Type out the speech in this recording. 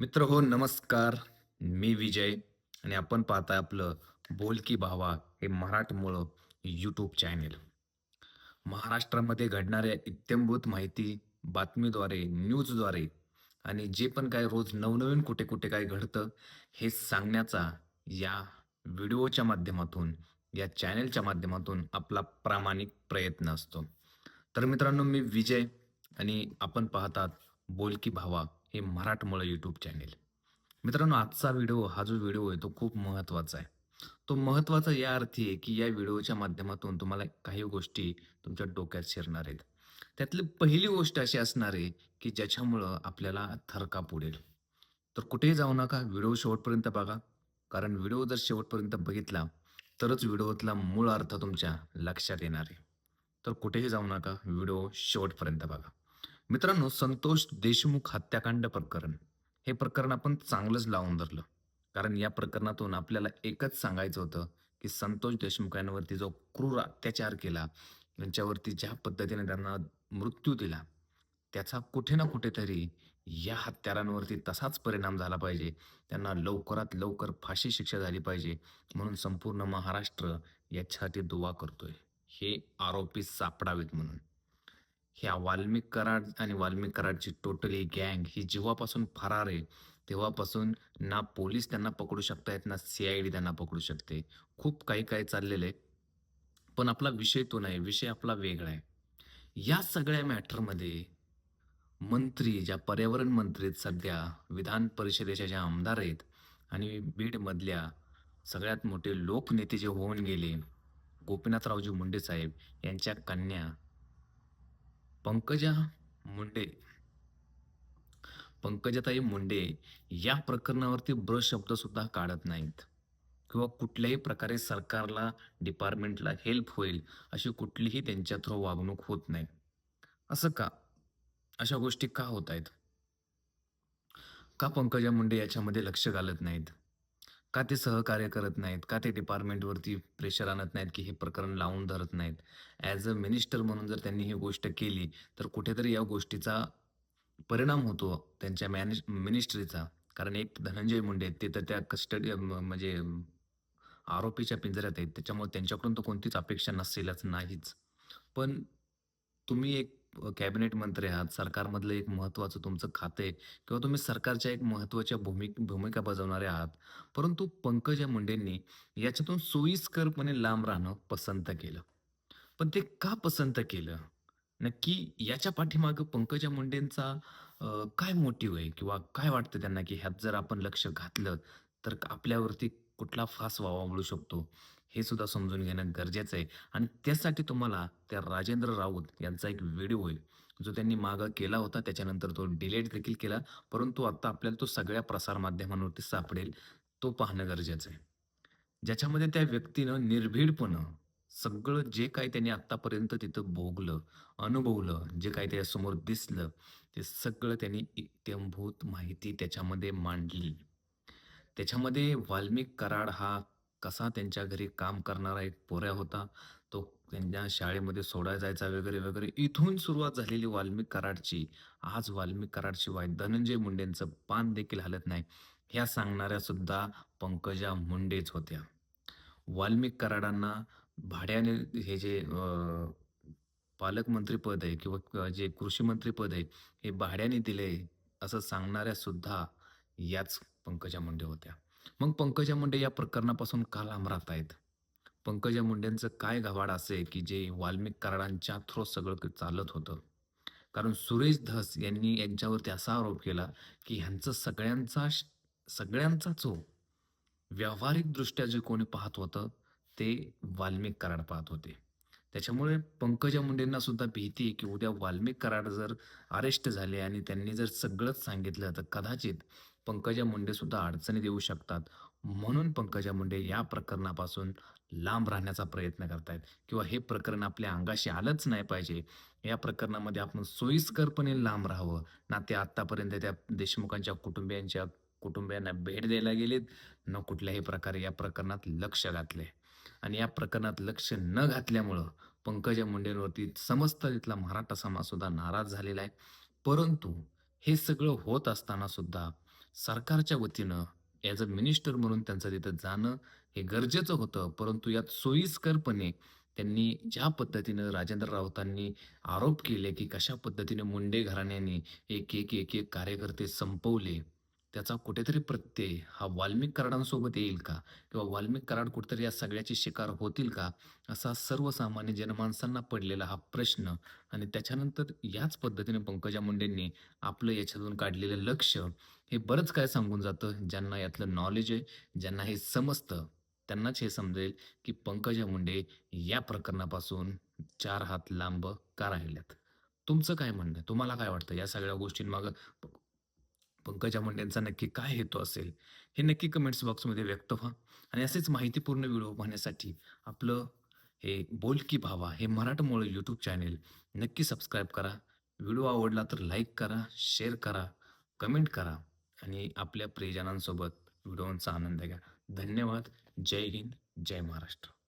मित्र हो नमस्कार. मी विजय आणि आपण पाहताय आपलं बोल की भावा हे मराठमोळं यूट्यूब चॅनेल महाराष्ट्रामध्ये घडणाऱ्या इत्यंभूत माहिती बातमीद्वारे न्यूजद्वारे आणि जे पण काय रोज नवनवीन कुठे कुठे काय घडतं हे सांगण्याचा या व्हिडिओच्या माध्यमातून या चॅनेलच्या माध्यमातून आपला प्रामाणिक प्रयत्न असतो. तर मित्रांनो मी विजय आणि आपण पाहतात बोल की भावा हे मराठमोळं यूट्यूब चॅनेल मित्रांनो आजचा व्हिडिओ हा जो व्हिडिओ आहे तो खूप महत्त्वाचा आहे. तो महत्त्वाचा या अर्थी आहे की या व्हिडिओच्या माध्यमातून तुम्हाला काही गोष्टी तुमच्या डोक्यात शिरणार आहेत. त्यातली पहिली गोष्ट अशी असणार आहे की ज्याच्यामुळं आपल्याला थरकाप उडेल. तर कुठेही जाऊ नका व्हिडिओ शेवटपर्यंत बघा. कारण व्हिडिओ जर शेवटपर्यंत बघितला तरच व्हिडिओतला मूळ अर्थ तुमच्या लक्षात येणार आहे. तर कुठेही जाऊ नका व्हिडिओ शेवटपर्यंत बघा. मित्रांनो संतोष देशमुख हत्याकांड प्रकरण. हे प्रकरण आपण चांगलंच लावून धरलं. कारण या प्रकरणातून आपल्याला एकच सांगायचं होतं की संतोष देशमुख यांवरती जो क्रूर अत्याचार केला त्यांच्यावरती ज्या पद्धतीने त्यांना मृत्यू दिला त्याचा कुठे ना कुठेतरी या हत्यारांवरती तसाच परिणाम झाला पाहिजे. त्यांना लवकरात लवकर फाशी शिक्षा झाली पाहिजे. म्हणून संपूर्ण महाराष्ट्र याच्यासाठी दुवा करतोय. हे आरोपी सापडावेत म्हणून. ह्या वाल्मिक कराड आणि वाल्मिक कराडची टोटली गँग ही जेव्हापासून फरार आहे तेव्हापासून ना पोलीस त्यांना पकडू शकतायत ना सी आय डी त्यांना पकडू शकते. खूप काही काही चाललेलं आहे पण आपला विषय तो नाही विषय आपला वेगळा आहे. या सगळ्या मॅटरमध्ये मंत्री ज्या पर्यावरण मंत्री आहेत सध्या विधान परिषदेच्या ज्या आमदार आहेत आणि बीडमधल्या सगळ्यात मोठे लोकनेते जे होऊन गेले गोपीनाथरावजी मुंडे साहेब यांच्या कन्या पंकजा मुंडे. पंकजाताई मुंडे या प्रकरणावरती ब्र शब्द सुद्धा काढत नाहीत. किंवा कुठल्याही प्रकारे सरकारला डिपार्टमेंटला हेल्प होईल अशी कुठलीही त्यांच्या थ्रू वागणूक होत नाही. असं का? अशा गोष्टी का होत आहेत? का पंकजा मुंडे याच्यामध्ये लक्ष घालत नाहीत? का ते सहकार्य करत नाहीत? का ते डिपार्टमेंटवरती प्रेशर आणत नाहीत की हे प्रकरण लावून धरत नाहीत? ॲज अ मिनिस्टर म्हणून जर त्यांनी ही गोष्ट केली तर कुठेतरी या गोष्टीचा परिणाम होतो त्यांच्या मॅनेज मिनिस्ट्रीचा कारण एक धनंजय मुंडे आहेत, ते तर त्या कस्टडी म्हणजे आरोपीच्या पिंजऱ्यात आहेत. त्याच्यामुळे त्यांच्याकडून तर कोणतीच अपेक्षा नसेलच नाहीच. पण तुम्ही एक कॅबिनेट मंत्री आहात सरकारमधलं एक महत्त्वाचं तुमचं खातं आहे किंवा तुम्ही सरकारच्या एक महत्त्वाच्या भूमिक भूमिका बजावणारे आहात. परंतु पंकजा मुंडेंनी याच्यातून सोयीस्करपणे लांब राहणं पसंत केलं. पण ते का पसंत केलं? नक्की याच्या पाठीमागं पंकजा मुंडेंचा काय मोटिव्ह आहे किंवा काय वाटतं त्यांना की ह्यात जर आपण लक्ष घातलं तर आपल्यावरती कुठला फास वावळू शकतो? हे सुद्धा समजून घेणं गरजेचं आहे. आणि त्यासाठी तुम्हाला त्या राजेंद्र राऊत यांचा एक व्हिडिओ होईल. जो त्यांनी मागं केला होता त्याच्यानंतर तो डिलीट देखील केला. परंतु आत्ता आपल्याला तो सगळ्या प्रसारमाध्यमांवरती सापडेल तो पाहणं गरजेचं आहे. ज्याच्यामध्ये त्या व्यक्तीनं निर्भीडपणं सगळं जे काही त्यांनी आत्तापर्यंत तिथं भोगलं अनुभवलं जे काही त्याच्यासमोर दिसलं ते सगळं त्यांनी इत्यंभूत माहिती त्याच्यामध्ये मांडली. त्याच्यामध्ये वाल्मिक कराड हा कसा त्यांच्या घरी काम करणारा एक पोऱ्या होता तो त्यांच्या शाळेमध्ये सोडायला जायचा वगैरे वगैरे. इथून सुरुवात झालेली वाल्मिक कराडची. आज वाल्मिक कराडशिवाय धनंजय मुंडेंचं पान देखील हलत नाही. ह्या सांगणाऱ्या सुद्धा पंकजा मुंडेच होत्या. वाल्मिक कराडांना भाड्याने हे जे पालकमंत्रीपद पालकमंत्री पद आहे किंवा जे कृषी मंत्री पद आहे हे भाड्याने दिले असं सांगणाऱ्या सुद्धा याच पंकजा मुंडे होत्या. मग पंकजा मुंडे या प्रकरणापासून का लांब राहत आहेत पंकजा मुंडेंचं काय गव्हाड असे की जे वाल्मिक कराडांच्या थ्रो सगळं चालत होतं. कारण सुरेश धस यांनी यांच्यावरती असा आरोप केला की ह्यांचं सगळ्यांचा सगळ्यांचा जो व्यावहारिकदृष्ट्या जे कोणी पाहत होतं ते वाल्मिक कराड पाहत होते. त्याच्यामुळे पंकजा मुंडेंना सुद्धा भीती आहे की उद्या वाल्मिक कराड जर अरेस्ट झाले आणि त्यांनी जर सगळंच सांगितलं तर कदाचित पंकजा मुंडे सुद्धा अडचणी देऊ शकतात. म्हणून पंकजा मुंडे या प्रकरणापासून लांब राहण्याचा प्रयत्न करतायत. किंवा हे प्रकरण आपल्या अंगाशी आलंच नाही पाहिजे. या प्रकरणामध्ये आपण सोयीस्करपणे लांब राहावं. ना ते आत्तापर्यंत त्या देशमुखांच्या कुटुंबियांच्या कुटुंबियांना भेट द्यायला गेलेत न कुठल्याही प्रकारे या प्रकरणात लक्ष घातले आणि या प्रकरणात लक्ष न घातल्यामुळं पंकजा मुंडेंवरती समस्त तिथला मराठा समाज सुद्धा नाराज झालेला आहे. परंतु हे सगळं होत असताना सुद्धा सरकारच्या वतीनं ॲज अ मिनिस्टर म्हणून त्यांचं तिथं जाणं हे गरजेचं होतं. परंतु यात सोयीस्करपणे त्यांनी ज्या पद्धतीनं राजेंद्र राऊतांनी आरोप केले, की कशा पद्धतीने मुंडे घराण्याने एक, एक, एक, एक कार्यकर्ते संपवले. त्याचा कुठेतरी प्रत्यय हा वाल्मिक कराडांसोबत येईल का? किंवा वाल्मिक कराड कुठेतरी या सगळ्याची शिकार होतील का? असा सर्वसामान्य जनमानसांना पडलेला हा प्रश्न आणि त्याच्यानंतर याच पद्धतीने पंकजा मुंडेंनी आपलं याच्यातून काढलेलं लक्ष हे बरंच काय सांगून जातं. ज्यांना यातलं नॉलेज आहे, ज्यांना हे समजतं, त्यांनाच हे समजेल, की पंकजा मुंडे या प्रकरणापासून चार हात लांब का राहिल्यात. तुमचं काय म्हणणं आहे? तुम्हाला काय वाटतं या सगळ्या गोष्टींमागं पंकजा पंकजा मुंडेंचा नक्की काय हेतू असेल? हे नक्की कमेंट्स बॉक्समध्ये व्यक्त व्हा आणि असेच माहितीपूर्ण व्हिडिओ पाहण्यासाठी आपलं हे बोल की भावा हे मराठमोळं यूट्यूब चॅनेल नक्की सबस्क्राईब करा. व्हिडिओ आवडला तर लाईक करा, शेअर करा, कमेंट करा आणि आपल्या प्रियजनांसोबत व्हिडिओचा आनंद घ्या. धन्यवाद. जय हिंद, जय महाराष्ट्र.